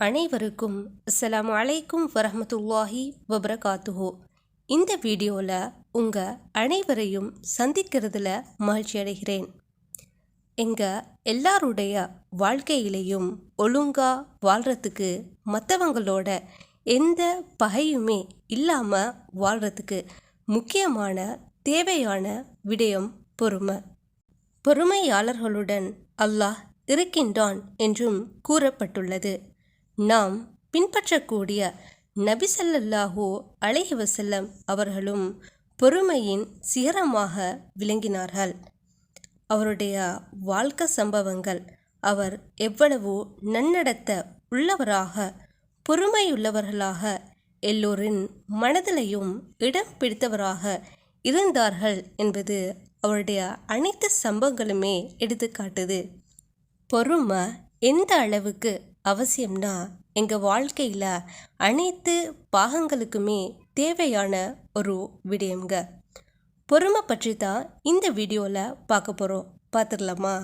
அனைவருக்கும் அஸ்லாம் அலைக்கும் வரமத்துல்லாஹி வபரகாத்துஹோ. இந்த வீடியோவில் உங்கள் அனைவரையும் சந்திக்கிறதுல மகிழ்ச்சி அடைகிறேன். எங்கள் எல்லாருடைய வாழ்க்கையிலையும் ஒழுங்காக வாழ்கிறதுக்கு மற்றவங்களோட எந்த பகையுமே இல்லாமல் வாழ்கிறதுக்கு முக்கியமான தேவையான விடயம் பொறுமை. பொறுமையாளர்களுடன் அல்லாஹ் இருக்கின்றான் என்றும் கூறப்பட்டுள்ளது. நாம் பின்பற்றக்கூடிய நபி ஸல்லல்லாஹு அலைஹி வசல்லம் அவர்களும் பொறுமையின் சிகரமாக விளங்கினார்கள். அவருடைய வாழ்க்கை சம்பவங்கள் அவர் எவ்வளவு நன்னடத்த உள்ளவராக பொறுமையுள்ளவர்களாக எல்லோரின் மனதிலையும் இடம் பிடித்தவராக இருந்தார்கள் என்பது அவருடைய அனைத்து சம்பவங்களுமே எடுத்துக்காட்டுது. பொறுமை எந்த அளவுக்கு அவசியம்னா எங்கள் வாழ்க்கையில் அனைத்து பாகங்களுக்குமே தேவையான ஒரு விடயங்க பொறுமை பற்றி தான் இந்த வீடியோவில் பார்க்க போகிறோம் பார்த்துடலாமா?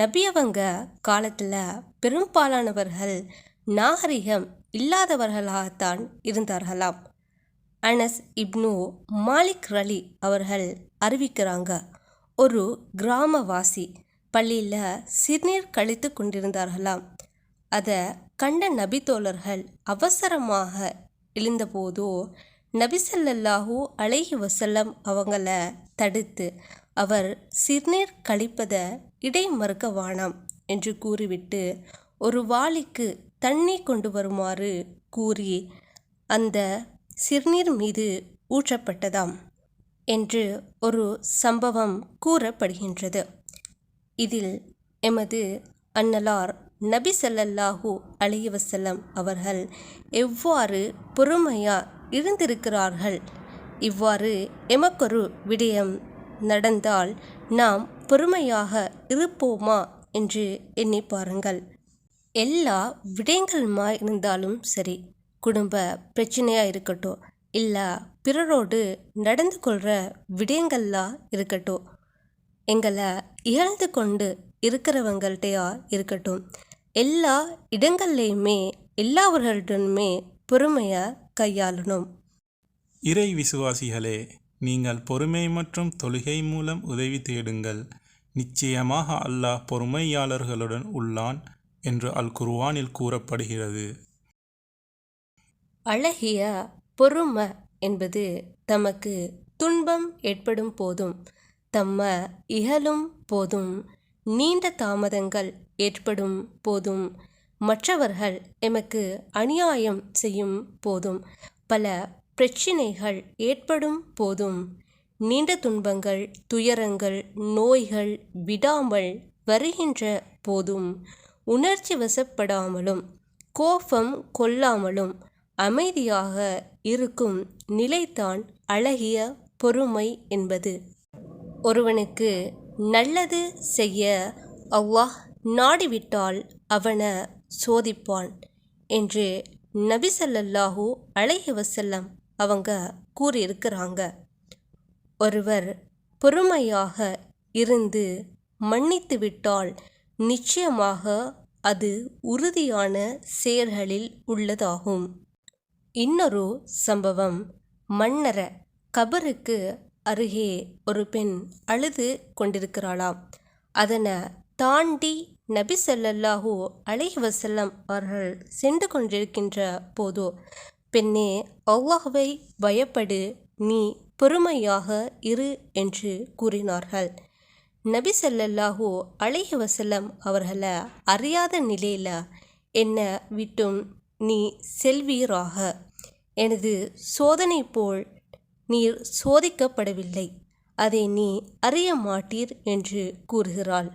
நபியவங்க காலத்தில் பெரும்பாலானவர்கள் நாகரிகம் இல்லாதவர்களாகத்தான் இருந்தார்களாம். அனஸ் இப்னு மாலிக் ரலி அவர்கள் அறிவிக்கிறாங்க ஒரு கிராமவாசி பள்ளியில் சிறுநீர் கழித்து கொண்டிருந்தார்களாம். அதை கண்ட நபித்தோழர்கள் அவசரமாக எழுந்தபோதோ நபிசல்லாஹூ அழகி வசல்லம் அவங்கள தடுத்து அவர் சிறுநீர் கழிப்பதை இடை வானாம் என்று கூறிவிட்டு ஒரு வாளிக்கு தண்ணி கொண்டு வருமாறு கூறி அந்த சிறுநீர் மீது ஊற்றப்பட்டதாம். என்று ஒரு சம்பவம் கூறப்படுகின்றது. இதில் எமது அன்னலார் நபி சல்லல்லாஹூ அலைஹி அவர்கள் எவ்வாறு பொறுமையாக இருந்திருக்கிறார்கள்? இவ்வாறு எமக்கொரு விடயம் நடந்தால் நாம் பொறுமையாக இருப்போமா? என்று எண்ணி பாருங்கள். எல்லா விடயங்களுமா இருந்தாலும் சரி குடும்ப பிரச்சனையாக இருக்கட்டும் இல்லை பிறரோடு நடந்து கொள்கிற விடயங்கள்லாம் இருக்கட்டும். எங்களை இழந்து கொண்டு இருக்கிறவங்கள்ட்டையா இருக்கட்டும். எல்லா இடங்கள்லையுமே எல்லாவர்களுடனுமே பொறுமையை கையாளணும். இறை விசுவாசிகளே நீங்கள் பொறுமை மற்றும் தொழுகை மூலம் உதவி தேடுங்கள். நிச்சயமாக அல்லாஹ் பொறுமையாளர்களுடன் உள்ளான் என்று அல் குர்ஆனில் கூறப்படுகிறது. அழகிய பொறுமை என்பது தமக்கு துன்பம் ஏற்படும் போதும் தம்ம இகலும் போதும் நீண்ட தாமதங்கள் ஏற்படும் போதும் மற்றவர்கள் எமக்கு அநியாயம் செய்யும் போதும் பல பிரச்சினைகள் ஏற்படும் போதும் நீண்ட துன்பங்கள் துயரங்கள் நோய்கள் விடாமல் வருகின்ற போதும் உணர்ச்சி வசப்படாமலும் கோபம் கொள்ளாமலும் அமைதியாக இருக்கும் நிலைதான் அழகிய பொறுமை என்பது. ஒருவனுக்கு நல்லது செய்ய அவ்வாஹ் நாடிவிட்டால் அவனை சோதிப்பான் என்று நபிசல்லல்லாஹு ஸல்லல்லாஹு அவங்க கூறியிருக்கிறாங்க. ஒருவர் பொறுமையாக இருந்து மன்னித்து விட்டால் நிச்சயமாக அது உறுதியான செயல்களில் உள்ளதாகும். இன்னொரு சம்பவம். மன்னர கபருக்கு அருகே ஒரு பெண் அழுது கொண்டிருக்கிறாளாம். அதனை தாண்டி நபி ஸல்லல்லாஹு அலைஹி வசல்லம் அவர்கள் சென்று கொண்டிருக்கின்ற போதோ பெண்ணே அல்லாஹ்வை பயப்படு நீ பொறுமையாக இரு என்று கூறினார்கள். நபி ஸல்லல்லாஹு அலைஹி வசல்லம் அவர்களை அறியாத நிலையில் என்ன விட்டும் நீ செல்வீராக. எனது சோதனை போல் நீர் சோதிக்கப்படவில்லை. அதை நீ அறிய மாட்டீர் என்று கூறுகிறாள்.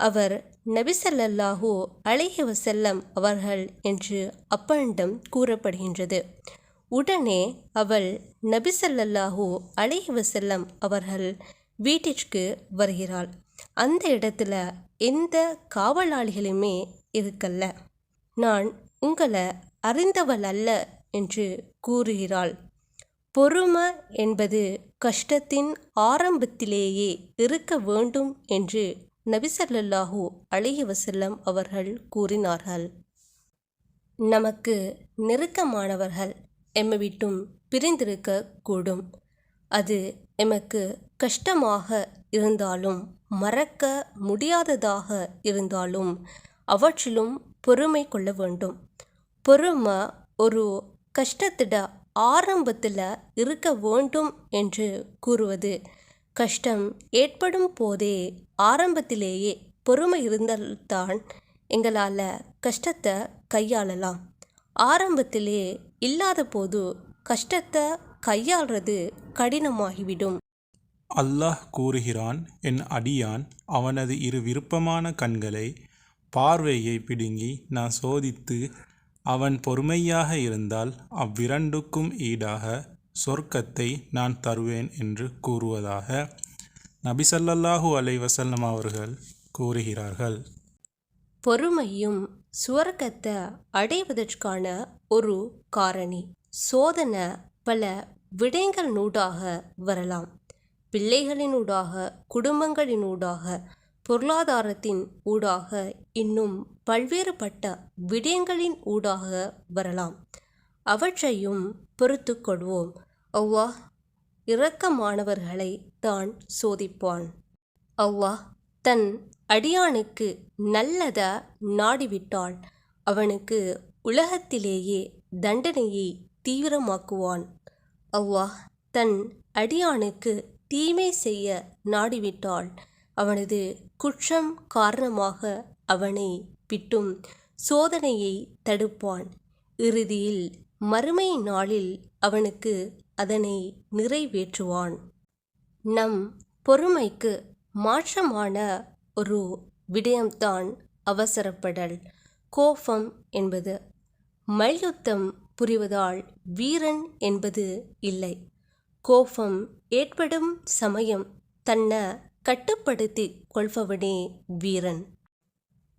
அவர் நபிசல்லாஹூ அலைஹி வசல்லம் அவர்கள் என்று அப்பனிடம் கூறப்படுகின்றது. உடனே அவள் நபிசல்லாஹூ அலைஹி வசல்லம் அவர்கள் வீட்டிற்கு வருகிறாள். அந்த இடத்துல எந்த காவலாளிகளுமே இருக்கல்ல. நான் உங்களை அறிந்தவள் அல்ல என்று கூறுகிறாள். பொறுமை என்பது கஷ்டத்தின் ஆரம்பத்திலேயே இருக்க வேண்டும் என்று நபிசல்லாஹூ அலிஹி வசல்லம் அவர்கள் கூறினார்கள். நமக்கு நெருக்கமானவர்கள் எம்மை விட்டும் பிரிந்திருக்க கூடும் அது எமக்கு கஷ்டமாக இருந்தாலும் மறக்க முடியாததாக இருந்தாலும் அவற்றிலும் பொறுமை கொள்ள வேண்டும். பொறுமை ஒரு கஷ்டத்திட ஆரம்பத்தில் இருக்க வேண்டும் என்று கூறுவது. கஷ்டம் ஏற்படும் போதே ஆரம்பத்திலேயே பொறுமை இருந்தால்தான் எங்களால் கஷ்டத்தை கையாளலாம். ஆரம்பத்திலே இல்லாத போது கஷ்டத்தை கையாள்றது கடினமாகிவிடும். அல்லாஹ் கூறுகிறான் என் அடியான் அவனது இரு விருப்பமான கண்களை பார்வையை பிடுங்கி நான் சோதித்து அவன் பொறுமையாக இருந்தால் அவ்விரண்டுக்கும் ஈடாக சொர்க்கத்தை நான் தருவேன் என்று கூறுவதாக நபிசல்லாஹூ அலைவசல்லம் அவர்கள் கூறுகிறார்கள். பொறுமையும் சுவர்க்கத்தை அடைவதற்கான ஒரு காரணி. சோதனை பல விடயங்களினூடாக வரலாம். பிள்ளைகளினூடாக குடும்பங்களினூடாக பொருளாதாரத்தின் ஊடாக இன்னும் பல்வேறுபட்ட விடயங்களின் ஊடாக வரலாம். அவற்றையும் பொறுத்து கொள்வோம். அவ்வாஹ் இரக்கமானவர்களை தான் சோதிப்பான். அவ்வாஹ் தன் அடியானுக்கு நல்லத நாடிவிட்டால் அவனுக்கு உலகத்திலேயே தண்டனையை தீவிரமாக்குவான். அவ்வா தன் அடியானுக்கு தீமை செய்ய நாடிவிட்டால் அவனது குற்றம் காரணமாக அவனை விட்டும் சோதனையை தடுப்பான். இறுதியில் மறுமை நாளில் அவனுக்கு அதனை நிறைவேற்றுவான். நம் பொறுமைக்கு மாற்றமான ஒரு விடயம்தான் அவசரப்படல். கோபம் என்பது மல்யுத்தம் புரிவதால் வீரன் என்பது இல்லை. கோபம் ஏற்படும் சமயம் தன்னை கட்டுப்படுத்தி கொள்பவனே வீரன்.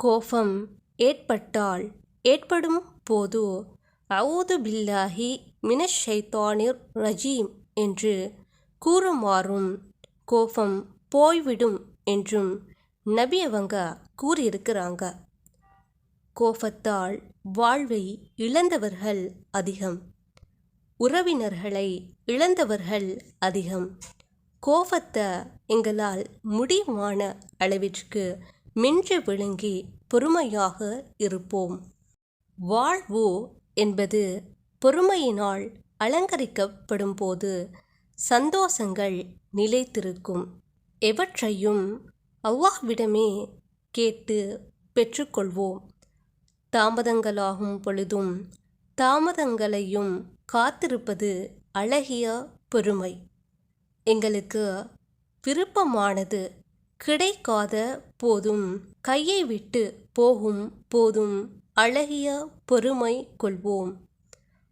கோபம் ஏற்பட்டால் ஏற்படும் போது அவுது பில்லாஹி மினஷைத்தானிர் ரஜீம் என்று கூறுமாறும் கோபம் போய்விடும் என்றும் நபி அவங்க கூறியிருக்கிறாங்க. கோபத்தால் வாழ்வை இழந்தவர்கள் அதிகம். உறவினர்களை இழந்தவர்கள் அதிகம். கோபத்தை எங்களால் முடிவான அளவிற்கு மின்று விழுங்கி பொறுமையாக இருப்போம். வாழ்வு என்பது பொறுமையினால் அலங்கரிக்கப்படும் போது சந்தோஷங்கள் நிலைத்திருக்கும். எவற்றையும் அவ்வாஹ்விடமே கேட்டு பெற்றுக்கொள்வோம். தாமதங்களாகும் பொழுதும் தாமதங்களையும் காத்திருப்பது அழகிய பொறுமை எங்களுக்கு விருப்பமானது கிடைக்காத போதும். கையை விட்டு போகும் போதும் அழகிய பொறுமை கொள்வோம்.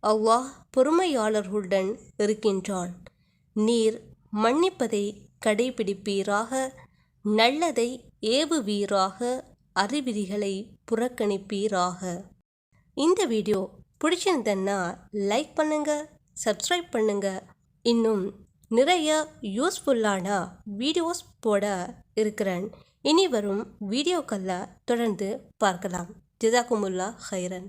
அல்லாஹ் பொறுமையாளர்களுடன் இருக்கின்றான். நீர் மன்னிப்பதை கடைபிடிப்பீராக. நல்லதை ஏவுவீராக. அறிவிதிகளை புறக்கணிப்பீராக. இந்த வீடியோ பிடிச்சிருந்தன்னா லைக் பண்ணுங்கள் சப்ஸ்கிரைப் பண்ணுங்கள் இன்னும் நிறைய யூஸ்ஃபுல்லான வீடியோஸ் போட இருக்கிறேன். இனி வரும் வீடியோக்களில் தொடர்ந்து பார்க்கலாம். ஜிதாக்குமுல்லா ஹைரன்.